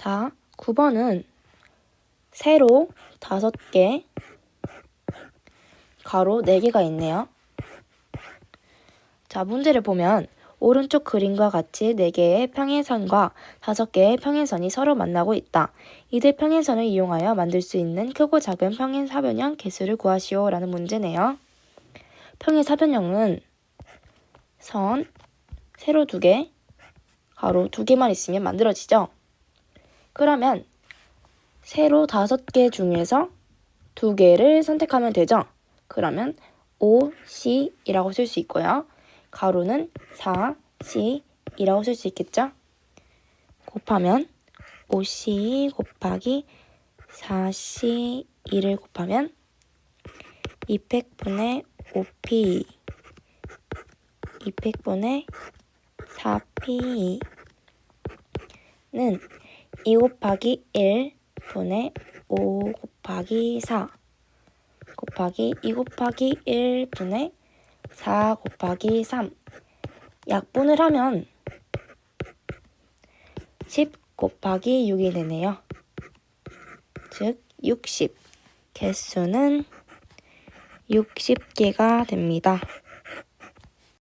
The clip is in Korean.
자, 9번은 세로 5개, 가로 4개가 있네요. 자, 문제를 보면 오른쪽 그림과 같이 4개의 평행선과 5개의 평행선이 서로 만나고 있다. 이들 평행선을 이용하여 만들 수 있는 크고 작은 평행사변형 개수를 구하시오 라는 문제네요. 평행사변형은 선, 세로 2개, 가로 2개만 있으면 만들어지죠. 그러면 세로 5개 중에서 2개를 선택하면 되죠. 그러면 OC이라고 쓸 수 있고요. 가로는 4C이라고 쓸 수 있겠죠? 곱하면 5C 곱하기 4C2를 곱하면 200분의 5P 200분의 4P는 2 곱하기 1 분의 5 곱하기 4 곱하기 2 곱하기 1 분의 4 곱하기 3 약분을 하면 10 곱하기 6이 되네요. 즉 60. 개수는 60개가 됩니다.